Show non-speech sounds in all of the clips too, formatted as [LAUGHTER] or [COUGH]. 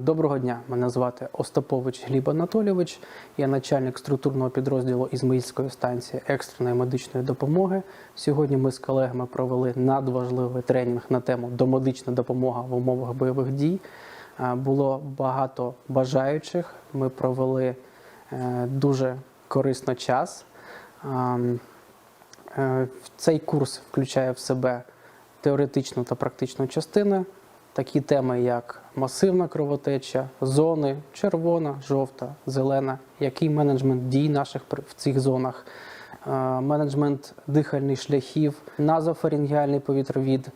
Доброго дня, мене звати Остапович Гліб Анатолійович. Я начальник структурного підрозділу Ізмаїльської станції екстреної медичної допомоги. Сьогодні ми з колегами провели надважливий тренінг на тему домедична допомога в умовах бойових дій. Е, Було багато бажаючих. Ми провели е, дуже корисно час. Е, Цей курс включає в себе теоретичну та практичну частини, такі теми, як масивна кровотеча, зони, червона, жовта, зелена, який менеджмент дій наших в цих зонах, е, менеджмент дихальних шляхів, назофарингіальний повітровід,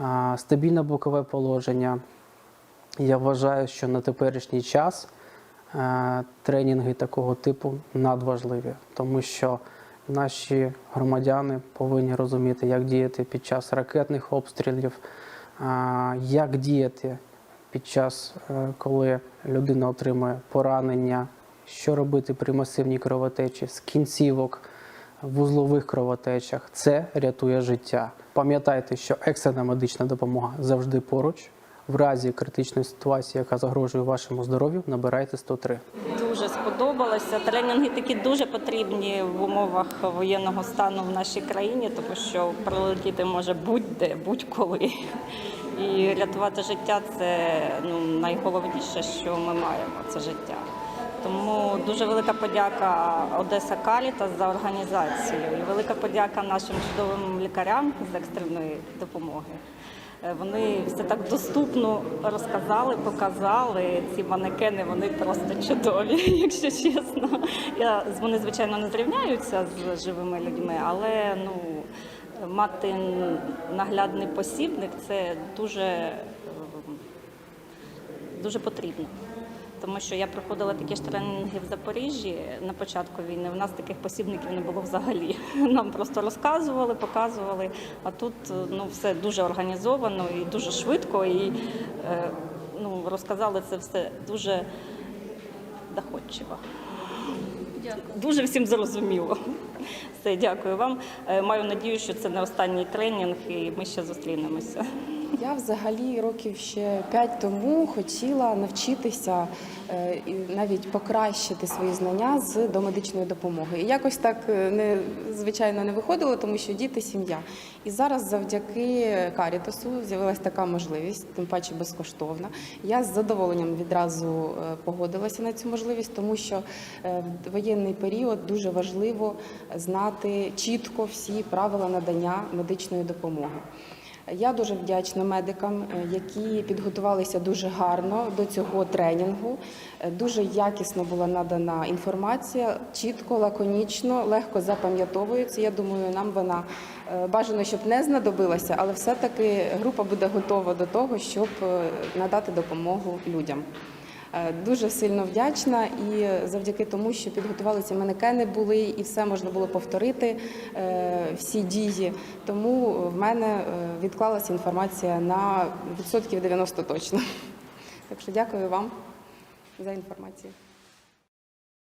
е, стабільне бокове положення. Я вважаю, що на теперішній час е, тренінги такого типу надважливі, тому що наші громадяни повинні розуміти, як діяти під час ракетних обстрілів, як діяти під час, е, коли людина отримує поранення, що робити при масивній кровотечі, з кінцівок, вузлових кровотечах. Це рятує життя. Пам'ятайте, що екстрена медична допомога завжди поруч. В разі критичної ситуації, яка загрожує вашому здоров'ю, набирайте 103. Дуже сподобалося. Тренінги такі дуже потрібні в умовах воєнного стану в нашій країні, тому що прилетіти може будь-де, будь-коли. І рятувати життя це ну, найголовніше, що ми маємо це життя. Тому дуже велика подяка Одеса Калітас за організацію і велика подяка нашим чудовим лікарям з екстреної допомоги. Е, Вони все так доступно розказали, показали. Ці манекени вони просто чудові, [LAUGHS] якщо чесно. Я вони звичайно не зрівняються з живими людьми, але ну мати наглядний посібник це дуже, е, дуже потрібно. Тому що я проходила такі ж тренінги в Запоріжжі на початку війни. У нас таких посібників не було взагалі. [LAUGHS] Нам просто розказували, показували. А тут ну все дуже організовано і дуже швидко. І е, ну, розказали це все дуже доходчиво. Дуже всім зрозуміло. Все, дякую вам. Е, Маю надію, що це не останній тренінг, і ми ще зустрінемося. Я взагалі років ще п'ять тому хотіла навчитися е, і навіть покращити свої знання з домедичної допомоги. І якось так е, не звичайно не виходило, тому що діти сім'я. І зараз, завдяки Карітасу, з'явилася така можливість, тим паче безкоштовна. Я з задоволенням відразу е, погодилася на цю можливість, тому що в воєнний період дуже важливо знати чітко всі правила надання медичної допомоги. Я дуже вдячна медикам, е, які підготувалися дуже гарно до цього тренінгу. Е, Дуже якісно була надана інформація, чітко, лаконічно, легко запам'ятовується. Я думаю, нам вона е, бажано, щоб не знадобилася, але все-таки група буде готова до того, щоб надати допомогу людям. Е, Дуже сильно вдячна і завдяки тому, що підготувалися манекени були і все можна було повторити, е, всі дії. Тому в мене е, відклалася інформація на відсотків 90 точно. Так що дякую вам за інформацію.